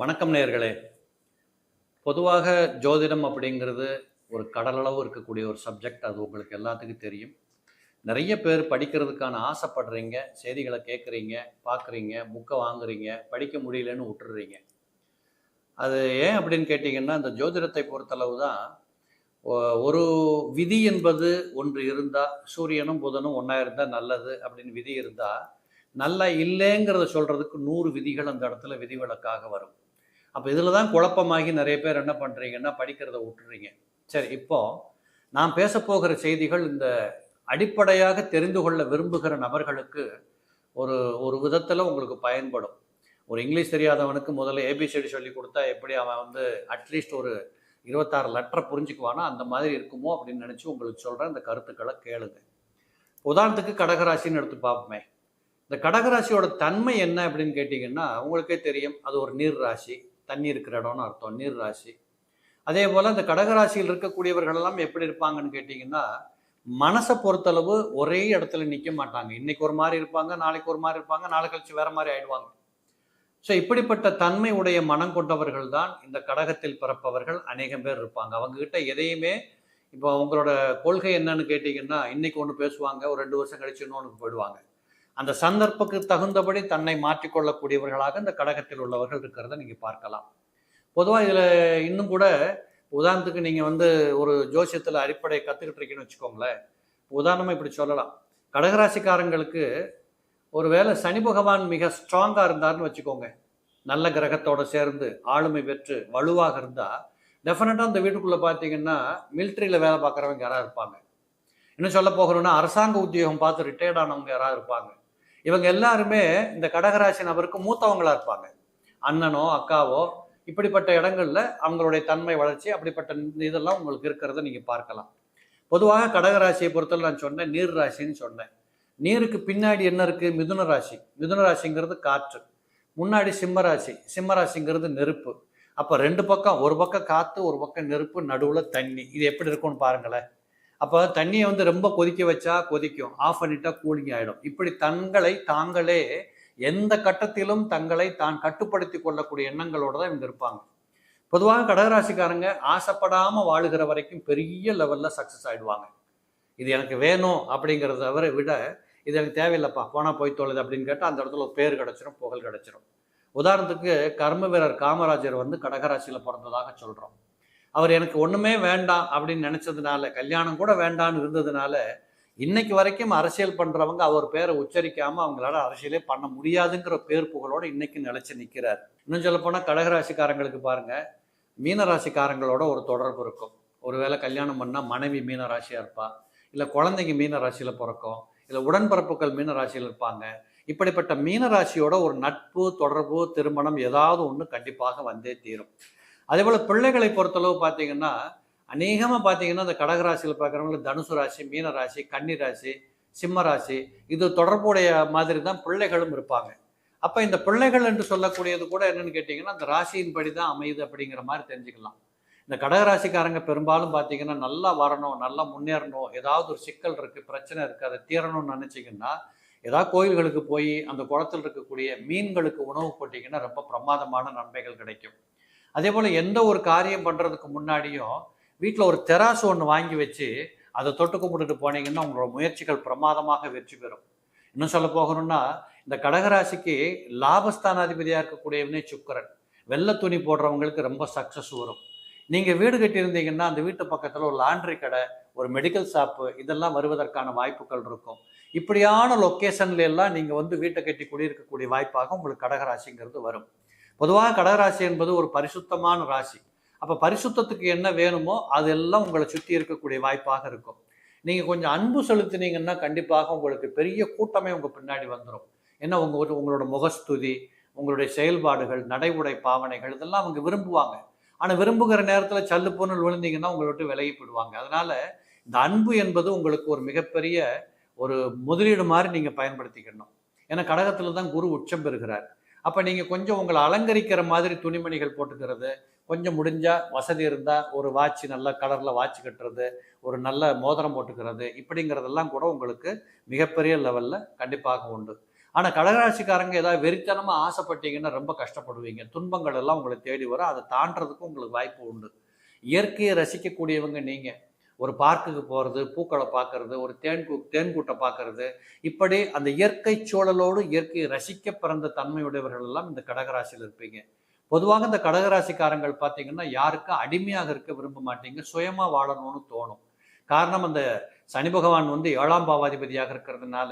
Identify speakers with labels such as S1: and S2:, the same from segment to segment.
S1: வணக்கம் நேயர்களே. பொதுவாக ஜோதிடம் அப்படிங்கிறது ஒரு கடலளவு இருக்கக்கூடிய ஒரு சப்ஜெக்ட் அது உங்களுக்கு எல்லாத்துக்கும் தெரியும். நிறைய பேர் படிக்கிறதுக்கான ஆசைப்படுறீங்க செய்திகளை கேட்குறீங்க பார்க்குறீங்க புக்கை வாங்குறீங்க படிக்க முடியலன்னு விட்டுடுறீங்க. அது ஏன் அப்படின்னு கேட்டிங்கன்னா இந்த ஜோதிடத்தை பொறுத்தளவு தான் ஒரு விதி என்பது ஒன்று இருந்தால் சூரியனும் புதனும் ஒன்றா இருந்தால் நல்லது அப்படின்னு விதி இருந்தால் நல்லா இல்லைங்கிறத சொல்கிறதுக்கு நூறு விதிகள் அந்த இடத்துல விதிவிலக்காக வரும். அப்போ இதில் தான் குழப்பமாகி நிறைய பேர் என்ன பண்ணுறீங்கன்னா படிக்கிறத விட்டுறீங்க? சரி இப்போ நான் பேச போகிற செய்திகள் இந்த அடிப்படையாக தெரிந்து கொள்ள விரும்புகிற நபர்களுக்கு ஒரு ஒரு விதத்தில் உங்களுக்கு பயன்படும். ஒரு இங்கிலீஷ் தெரியாதவனுக்கு முதல்ல ஏபிசிடி சொல்லி கொடுத்தா எப்படி அவன் வந்து அட்லீஸ்ட் ஒரு இருபத்தாறு லெட்டரை புரிஞ்சுக்குவானா அந்த மாதிரி இருக்குமோ அப்படின்னு நினச்சி உங்களுக்கு சொல்கிறேன் இந்த கருத்துக்களை கேளுங்க. உதாரணத்துக்கு கடகராசின்னு எடுத்து பார்ப்போமே. இந்த கடகராசியோட தன்மை என்ன அப்படின்னு கேட்டிங்கன்னா உங்களுக்கே தெரியும். அது ஒரு நீர் ராசி. தண்ணி இருக்கிற இடம்னு அர்த்தம் நீர் ராசி. அதே போல் இந்த கடகராசியில் இருக்கக்கூடியவர்கள் எல்லாம் எப்படி இருப்பாங்கன்னு கேட்டிங்கன்னா மனசை பொறுத்தளவு ஒரே இடத்துல நிற்க மாட்டாங்க. இன்னைக்கு ஒரு மாதிரி இருப்பாங்க நாளைக்கு ஒரு மாதிரி இருப்பாங்க நாளை கழிச்சு வேற மாதிரி ஆயிடுவாங்க. ஸோ இப்படிப்பட்ட தன்மை உடைய மனம் கொண்டவர்கள் தான் இந்த கடகத்தில் பிறப்பவர்கள் அநேகம் பேர் இருப்பாங்க. அவங்கக்கிட்ட எதையுமே இப்போ உங்களோட கொள்கை என்னன்னு கேட்டிங்கன்னா இன்னைக்கு ஒன்று பேசுவாங்க ஒரு ரெண்டு வருஷம் கழிச்சு இன்னொன்று போயிடுவாங்க. அந்த சந்தர்ப்புக்கு தகுந்தபடி தன்னை மாற்றிக்கொள்ளக்கூடியவர்களாக இந்த கடகத்தில் உள்ளவர்கள் இருக்கிறத நீங்கள் பார்க்கலாம். பொதுவாக இதில் இன்னும் கூட உதாரணத்துக்கு நீங்கள் வந்து ஒரு ஜோசியத்தில் அடிப்படை கற்றுக்கிட்டு இருக்கீங்கன்னு வச்சுக்கோங்களேன். உதாரணமாக இப்படி சொல்லலாம். கடகராசிக்காரங்களுக்கு ஒருவேளை சனி பகவான் மிக ஸ்ட்ராங்காக இருந்தார்னு வச்சுக்கோங்க. நல்ல கிரகத்தோட சேர்ந்து ஆளுமை பெற்று வலுவாக இருந்தால் டெஃபினட்டாக அந்த வீட்டுக்குள்ளே பார்த்தீங்கன்னா மிலிட்ரியில் வேலை பார்க்குறவங்க யாராவது இருப்பாங்க. இன்னும் சொல்ல போகிறோன்னா அரசாங்க உத்தியோகம் பார்த்து ரிட்டையர்ட் ஆனவங்க யாராவது இருப்பாங்க. இவங்க எல்லாருமே இந்த கடகராசி நபருக்கு மூத்தவங்களா இருப்பாங்க. அண்ணனோ அக்காவோ இப்படிப்பட்ட இடங்கள்ல அவங்களுடைய தன்மை வளர்ச்சி அப்படிப்பட்ட இதெல்லாம் உங்களுக்கு இருக்கிறத நீங்க பார்க்கலாம். பொதுவாக கடகராசியை பொறுத்தவரை நான் சொன்னேன் நீர் ராசின்னு சொன்னேன். நீருக்கு பின்னாடி என்ன இருக்கு? மிதுன ராசி. மிதுன ராசிங்கிறது காற்று. முன்னாடி சிம்ம ராசி. சிம்ம ராசிங்கிறது நெருப்பு. அப்போ ரெண்டு பக்கம் ஒரு பக்கம் காற்று ஒரு பக்கம் நெருப்பு நடுவில் தண்ணி. இது எப்படி இருக்கும்னு பாருங்களேன். அப்போ தண்ணியை வந்து ரொம்ப கொதிக்க வச்சா கொதிக்கும். ஆஃப் பண்ணிட்டா கூலிங் ஆகிடும் இப்படி தங்களை தாங்களே எந்த கட்டத்திலும் தங்களை தான் கட்டுப்படுத்தி கொள்ளக்கூடிய எண்ணங்களோடு தான் இவங்க இருப்பாங்க. பொதுவாக கடகராசிக்காரங்க ஆசைப்படாமல் வாழுகிற வரைக்கும் பெரிய லெவலில் சக்ஸஸ் ஆகிடுவாங்க இது எனக்கு வேணும் அப்படிங்கிறத விட இது எனக்கு தேவையில்லைப்பா போனால் போய் தொழுது அப்படின்னு கேட்டால் அந்த இடத்துல ஒரு பேர் கிடச்சிரும் புகழ் கிடச்சிரும். உதாரணத்துக்கு கர்ம வீரர் காமராஜர் வந்து கடகராசியில் பிறந்ததாக சொல்கிறோம் அவர் எனக்கு ஒன்றுமே வேண்டாம் அப்படின்னு நினச்சதுனால கல்யாணம் கூட வேண்டான்னு இருந்ததுனால இன்னைக்கு வரைக்கும் அரசியல் பண்ணுறவங்க அவர் பேரை உச்சரிக்காமல் அவங்களால அரசியலே பண்ண முடியாதுங்கிற பேர் புகழோட இன்னைக்கு நிலச்சி நிற்கிறார் இன்னும் சொல்லப்போனால் கடகராசிக்காரங்களுக்கு பாருங்கள் மீனராசிக்காரங்களோட ஒரு தொடர்பு இருக்கும். ஒருவேளை கல்யாணம் பண்ணால் மனைவி மீனராசியாக இருப்பா இல்லை குழந்தைங்க மீனராசியில் பிறக்கும் இல்லை உடன்பிறப்புகள் மீனராசியில் இருப்பாங்க. இப்படிப்பட்ட மீனராசியோட ஒரு நட்பு தொடர்பு திருமணம் ஏதாவது ஒன்று கண்டிப்பாக வந்தே தீரும். அதே போல் பிள்ளைகளை பொறுத்தளவு பார்த்தீங்கன்னா அநேகமாக பார்த்தீங்கன்னா இந்த கடகராசியில் பார்க்குறவங்களுக்கு தனுசு ராசி மீன ராசி கன்னி ராசி சிம்ம ராசி இது தொடர்புடைய மாதிரி தான் பிள்ளைகளும் இருப்பாங்க. அப்போ இந்த பிள்ளைகள் என்று சொல்லக்கூடியது கூட என்னென்னு கேட்டிங்கன்னா அந்த ராசியின்படி தான் அமையுது அப்படிங்கிற மாதிரி தெரிஞ்சுக்கலாம். இந்த கடகராசிக்காரங்க பெரும்பாலும் பார்த்தீங்கன்னா நல்லா வரணும் நல்லா முன்னேறணும் ஏதாவது ஒரு சிக்கல் இருக்குது பிரச்சனை இருக்குது அதை தீரணும்னு நினச்சிங்கன்னா ஏதாவது கோயில்களுக்கு போய் அந்த குளத்தில் இருக்கக்கூடிய மீன்களுக்கு உணவு போட்டிங்கன்னா ரொம்ப பிரமாதமான நன்மைகள் கிடைக்கும். அதே போல் எந்த ஒரு காரியம் பண்ணுறதுக்கு முன்னாடியும் வீட்டில் ஒரு தெராசு ஒன்று வாங்கி வச்சு அதை தொட்டு கும்பிட்டுட்டு போனீங்கன்னா உங்களோட முயற்சிகள் பிரமாதமாக வெற்றி பெறும். இன்னும் சொல்ல போகணும்னா இந்த கடகராசிக்கு லாபஸ்தானாதிபதியாக இருக்கக்கூடியவனே சுக்கரன். வெள்ளை துணி போடுறவங்களுக்கு ரொம்ப சக்ஸஸ் வரும். நீங்கள் வீடு கட்டியிருந்தீங்கன்னா அந்த வீட்டு பக்கத்தில் ஒரு லாண்ட்ரி கடை ஒரு மெடிக்கல் ஷாப்பு இதெல்லாம் வருவதற்கான வாய்ப்புகள் இருக்கும். இப்படியான லொக்கேஷன்ல எல்லாம் நீங்கள் வந்து வீட்டை கட்டி குடியிருக்கக்கூடிய வாய்ப்பாக உங்களுக்கு கடகராசிங்கிறது வரும். பொதுவாக கடகராசி என்பது ஒரு பரிசுத்தமான ராசி. அப்போ பரிசுத்தத்துக்கு என்ன வேணுமோ அதெல்லாம் உங்களை சுற்றி இருக்கக்கூடிய வாய்ப்பாக இருக்கும். நீங்கள் கொஞ்சம் அன்பு செலுத்தினீங்கன்னா கண்டிப்பாக உங்களுக்கு பெரிய கூட்டமே உங்கள் பின்னாடி வந்துடும் ஏன்னா உங்கள் உங்களோட முகஸ்துதி உங்களுடைய செயல்பாடுகள் நடைமுறை பாவனைகள் இதெல்லாம் அவங்க விரும்புவாங்க. ஆனால் விரும்புகிற நேரத்தில் சல்லு பொருள் விழுந்தீங்கன்னா உங்களை விட்டு விலகி போயிடுவாங்க. அதனால இந்த அன்பு என்பது உங்களுக்கு ஒரு மிகப்பெரிய ஒரு முதலீடு மாதிரி நீங்கள் பயன்படுத்திக்கணும். ஏன்னா கடகத்தில் தான் குரு உச்சம் பெறுகிறார். அப்போ நீங்கள் கொஞ்சம் உங்களை அலங்கரிக்கிற மாதிரி துணிமணிகள் போட்டுக்கிறது கொஞ்சம் முடிஞ்சால் வசதி இருந்தால் ஒரு வாட்ச் நல்ல கலரில் வாட்ச் கட்டுறது ஒரு நல்ல மோதிரம் போட்டுக்கிறது இப்படிங்கிறதெல்லாம் கூட உங்களுக்கு மிகப்பெரிய லெவலில் கண்டிப்பாக உண்டு. ஆனால் கடகராசிக்காரங்க ஏதாவது வெறித்தனமாக ஆசைப்பட்டீங்கன்னா ரொம்ப கஷ்டப்படுவீங்க. துன்பங்கள் எல்லாம் உங்களை தேடி வரும். அதை தாண்டறதுக்கும் உங்களுக்கு வாய்ப்பு உண்டு. இயற்கையை ரசிக்கக்கூடியவங்க நீங்கள் ஒரு பார்க்குக்கு போகிறது பூக்களை பார்க்கறது ஒரு தேன் கூ தேன்கூட்டை பார்க்கறது. இப்படி அந்த இயற்கை சூழலோடு இயற்கையை ரசிக்க பிறந்த தன்மையுடையவர்கள் எல்லாம் இந்த கடகராசியில் இருப்பீங்க. பொதுவாக இந்த கடகராசிக்காரங்கள் பார்த்தீங்கன்னா யாருக்கும் அடிமையாக இருக்க விரும்ப மாட்டீங்க சுயமாக வாழணும்னு தோணும். காரணம் அந்த சனி பகவான் வந்து ஏழாம் பாவாதிபதியாக இருக்கிறதுனால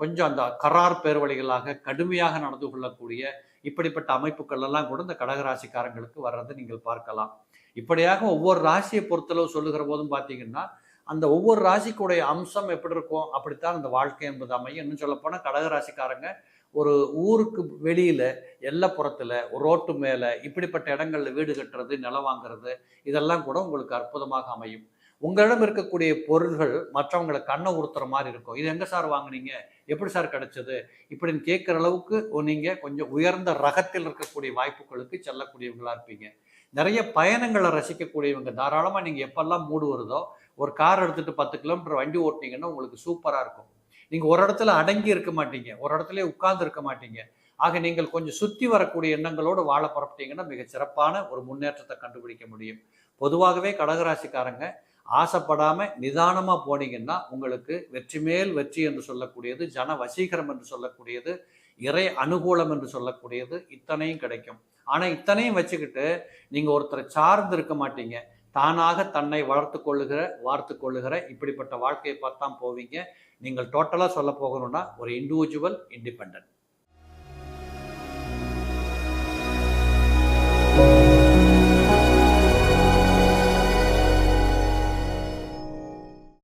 S1: கொஞ்சம் அந்த கரார் பேர்வழிகளாக கடுமையாக நடந்து கொள்ளக்கூடிய இப்படிப்பட்ட அமைப்புகள் எல்லாம் கூட இந்த கடகராசிக்காரங்களுக்கு வர்றதை நீங்கள் பார்க்கலாம். இப்படியாக ஒவ்வொரு ராசியை பொறுத்தளவு சொல்லுகிற போதும் பார்த்தீங்கன்னா அந்த ஒவ்வொரு ராசிக்குடைய அம்சம் எப்படி இருக்கும்? அப்படித்தான் அந்த வாழ்க்கை என்பது அமையும். இன்னும் சொல்லப்போனால் கடக ராசிக்காரங்க ஒரு ஊருக்கு வெளியில் எல்லப்புறத்தில் ரோட்டு மேலே இப்படிப்பட்ட இடங்கள்ல வீடு கட்டுறது நிலம் வாங்குறது இதெல்லாம் கூட உங்களுக்கு அற்புதமாக அமையும். உங்களிடம் இருக்கக்கூடிய பொருள்கள் மற்றவங்களை கண்ணை உறுத்துற மாதிரி இருக்கும். இது எங்கே சார் வாங்குனீங்க? எப்படி சார் கிடைச்சது? இப்படின்னு கேட்குற அளவுக்கு நீங்கள் கொஞ்சம் உயர்ந்த ரகத்தில் இருக்கக்கூடிய வாய்ப்புகளுக்கு செல்லக்கூடியவங்களா இருப்பீங்க. நிறைய பயணங்களை ரசிக்கக்கூடியவங்க. தாராளமாக நீங்கள் எப்பெல்லாம் மூடு வருதோ ஒரு கார் எடுத்துகிட்டு பத்து கிலோமீட்டர் வண்டி ஓட்டினீங்கன்னா உங்களுக்கு சூப்பராக இருக்கும். நீங்கள் ஒரு இடத்துல அடங்கி இருக்க மாட்டீங்க. ஒரு இடத்துல உட்கார்ந்து இருக்க மாட்டீங்க. ஆக நீங்கள் கொஞ்சம் சுற்றி வரக்கூடிய எண்ணங்களோடு வாழ புறப்பட்டீங்கன்னா மிகச் சிறப்பான ஒரு முன்னேற்றத்தை கண்டுபிடிக்க முடியும். பொதுவாகவே கடகராசிக்காரங்க ஆசைப்படாமல் நிதானமாக போனீங்கன்னா உங்களுக்கு வெற்றி மேல் வெற்றி என்று சொல்லக்கூடியது ஜன வசீகரம் என்று சொல்லக்கூடியது இறை அனுகூலம் என்று சொல்லக்கூடியது இத்தனையும் கிடைக்கும். ஆனால் இத்தனையும் வச்சுக்கிட்டு நீங்கள் ஒருத்தரை சார்ந்து இருக்க மாட்டீங்க. தானாக தன்னை வளர்த்து கொள்ளுகிற வார்த்து கொள்ளுகிற இப்படிப்பட்ட வாழ்க்கையை பார்த்தா போவீங்க. நீங்கள் டோட்டலாக சொல்ல போகணும்னா ஒரு இண்டிவிஜுவல் இண்டிபெண்ட்